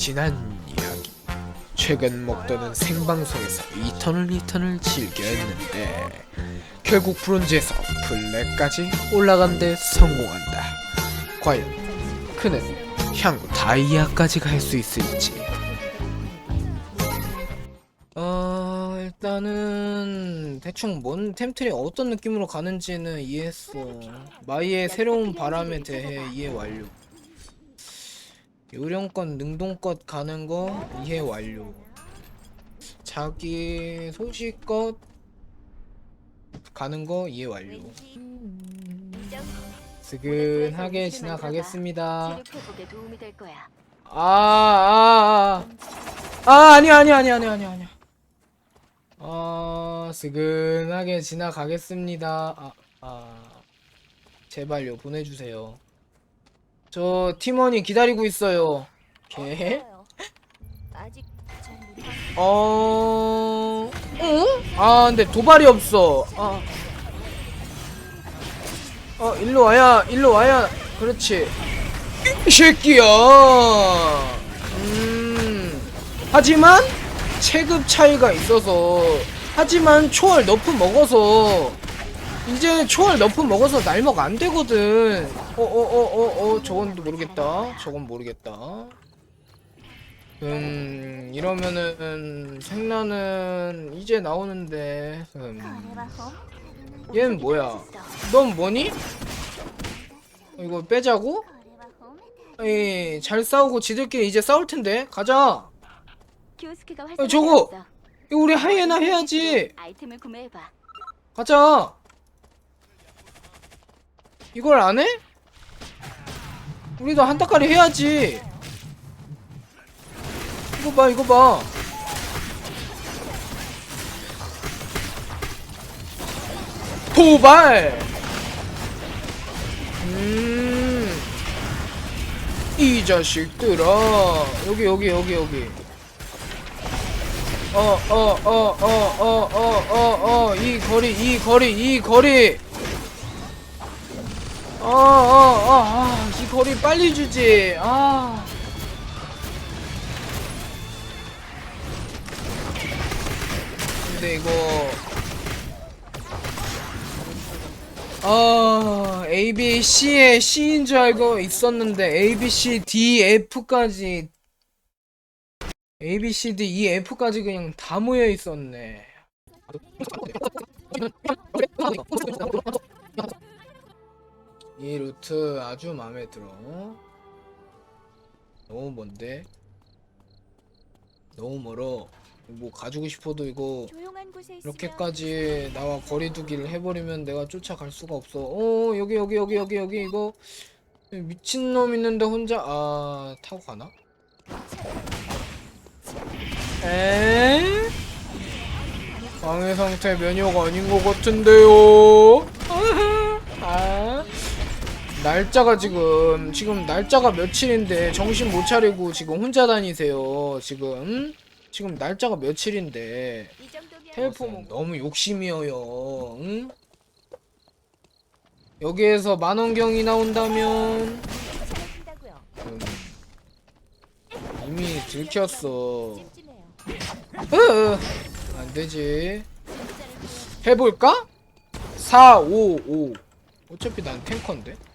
지난 이야기. 최근 먹더는 생방송에서 이터널 리턴을 즐겨했는데 결국 브론즈에서 블랙까지 올라간 데 성공한다. 과연 그는 향후 다이아까지 갈 수 있을지. 어 일단은 대충 뭔 템트리 어떤 느낌으로 가는지는 이해했어. 마이의 새로운 바람에 대해 이해 완료 요령껏 능동껏 가는 거 이해 완료. 자기 소식껏 가는 거 이해 완료. 스근하게 지나가겠습니다. 거야. 아, 아, 아, 아, 아니야, 아니야, 아니야, 아니야, 아니야, 아니야. 아, 스근하게 지나가겠습니다. 아, 아, 제발요, 보내주세요. 저 팀원이 기다리고 있어요. 개? 없어요. 아직 잘 못. 어, 응? 아, 근데 도발이 없어. 아, 어, 일로 와야, 일로 와야, 그렇지. 이 새끼야. 음, 하지만 체급 차이가 있어서, 하지만 초월 너프 먹어서. 이제 초월 너프 먹어서 날먹 안 되거든. 어, 어, 어, 어, 어, 저건 모르겠다. 저건 모르겠다. 음, 이러면은 생나는 이제 나오는데. 음, 얘는 뭐야? 넌 뭐니? 어, 이거 빼자고? 에이, 잘 싸우고 지들끼리 이제 싸울 텐데. 가자. 어, 저거! 이거 우리 하이에나 해야지. 가자. 이걸 안 해? 우리도 한타까리 해야지. 이거 봐 이거 봐. 도발! 음. 이 자식들아. 여기 여기 여기 여기. 어, 어, 어, 어 어 어 어어어 어어이 거리 이 거리 이 거리. 어, 어, 어, 아, 이 거리 빨리 주지. 아. 근데 이거. 아, A, B, C의 C인 줄 알고 있었는데, A, B, C, D, F까지 A, B, C, D, E, F까지 그냥 다 모여 있었네. 이 루트 아주 마음에 들어. 너무 먼데? 너무 멀어. 뭐 가지고 싶어도 이거 이렇게까지 나와 거리두기를 해버리면 내가 쫓아갈 수가 없어. 어 여기 여기 여기 여기 여기 이거 미친놈 있는데 혼자 아 타고 가나? 에? 방해 상태 면역 아닌 것 같은데요. 아 날짜가 지금 지금 날짜가 며칠인데 정신 못 차리고 지금 혼자 다니세요. 지금 지금 날짜가 며칠인데 텔포 너무 욕심이어요. 응? 여기에서 만원경이 나온다면. 음, 이미 들켰어. 으, 안 되지. 해볼까? 4, 5, 5. 어차피 난 탱커인데.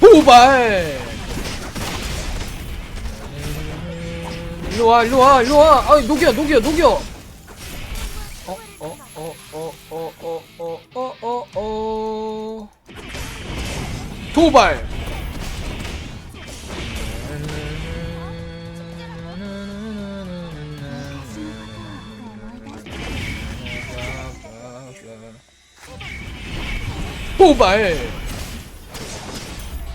도발! 일로와, 일로와, 일로와! 아, 녹여, 녹여, 녹여! 어, 어, 어, 어, 어, 어, 어, 어, 어, 어. 도발! 도발!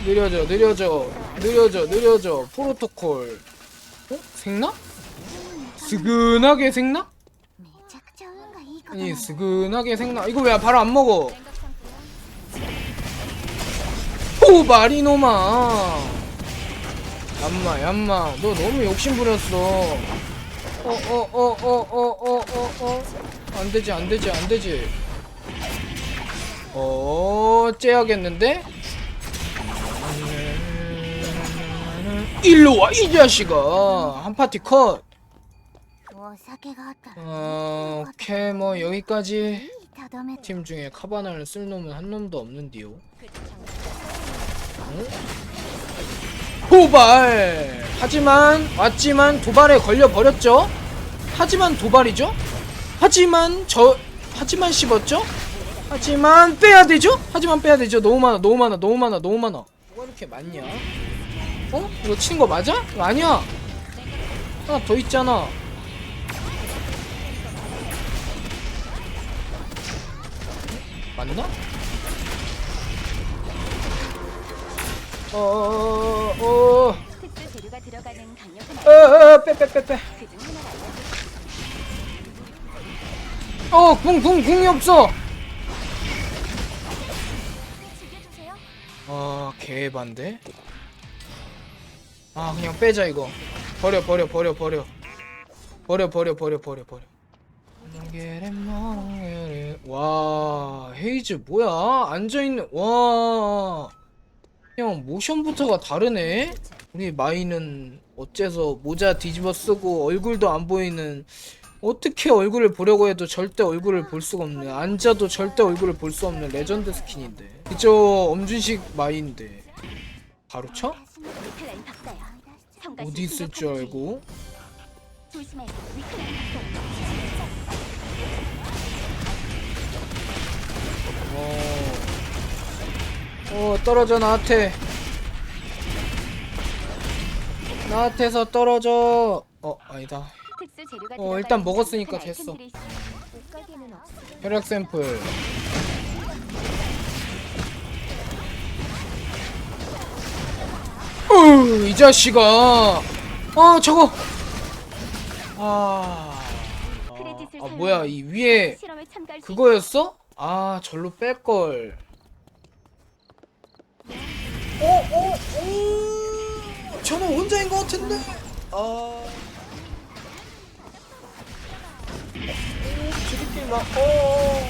느려져, 느려져, 느려져, 느려져. 프로토콜. 어? 생나? 스근하게 생나? 아니, 스근하게 생나. 이거 왜 바로 안 먹어? 도발 이놈아! 얌마, 얌마. 너 너무 욕심 부렸어. 어, 어, 어, 어, 어, 어, 어, 어. 안 되지 안 되지 안 되지 어, 째야겠는데? 일로 와, 이 자식아! 한 파티 컷! 뭐, 어, 오케이, 뭐, 여기까지. 팀 중에 카바나를 쓸 놈은 한 놈도 없는디요. 어? 도발! 하지만, 왔지만 도발에 걸려버렸죠? 하지만 도발이죠? 하지만, 저, 하지만 씹었죠? 하지만 빼야 되죠? 하지만 빼야 되죠? 너무 많아 너무 많아 너무 많아 너무 많아. 뭐가 이렇게 많냐? 어? 이거 치는 거 맞아? 이거 아니야. 하나 더 있잖아. 맞나? 어어어 어. 특수 재료가 들어가는 어어 빼빼빼빼. 그중 하나가 어궁 궁 궁이 없어 아 개반데? 아 그냥 빼자 이거. 버려 버려 버려 버려. 버려 버려 버려 버려 버려. 와 헤이즈 뭐야? 앉아있는 와. 그냥 모션부터가 다르네? 우리 마이는 어째서 모자 뒤집어 쓰고 얼굴도 안 보이는 어떻게 얼굴을 보려고 해도 절대 얼굴을 볼 수가 없네 앉아도 절대 얼굴을 볼 수 없는 레전드 스킨인데 그저 엄준식 마이인데 바로 쳐? 어디 있을 줄. 알고. 어, 어 떨어져 나한테 나한테서 떨어져 어 아니다 특수 재료가 어, 일단 먹었으니까 됐어. 아이템들이 있어. 옷가게는 없어. 혈액 샘플 으이 자식아 아 저거 아, 아, 아 뭐야 이 위에 실험에 참가할 수 그거였어? 아 절로 뺄걸 어? 어? 오 저는 혼자인 것 같은데 아 오, 저렇게 막 어.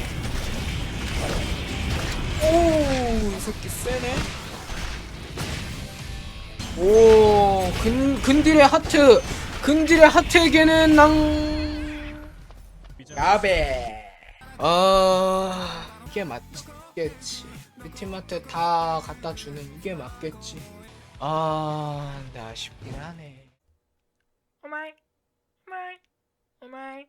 오 이 새끼 세네. 오 근, 근딜의 하트. 근딜의 하트에게는 낭. 야베. 아 이게 맞겠지. 뷰티마트 다 갖다 주는 이게 맞겠지. 아 근데 아쉽긴 하네. 오마이. 오마이. 오마이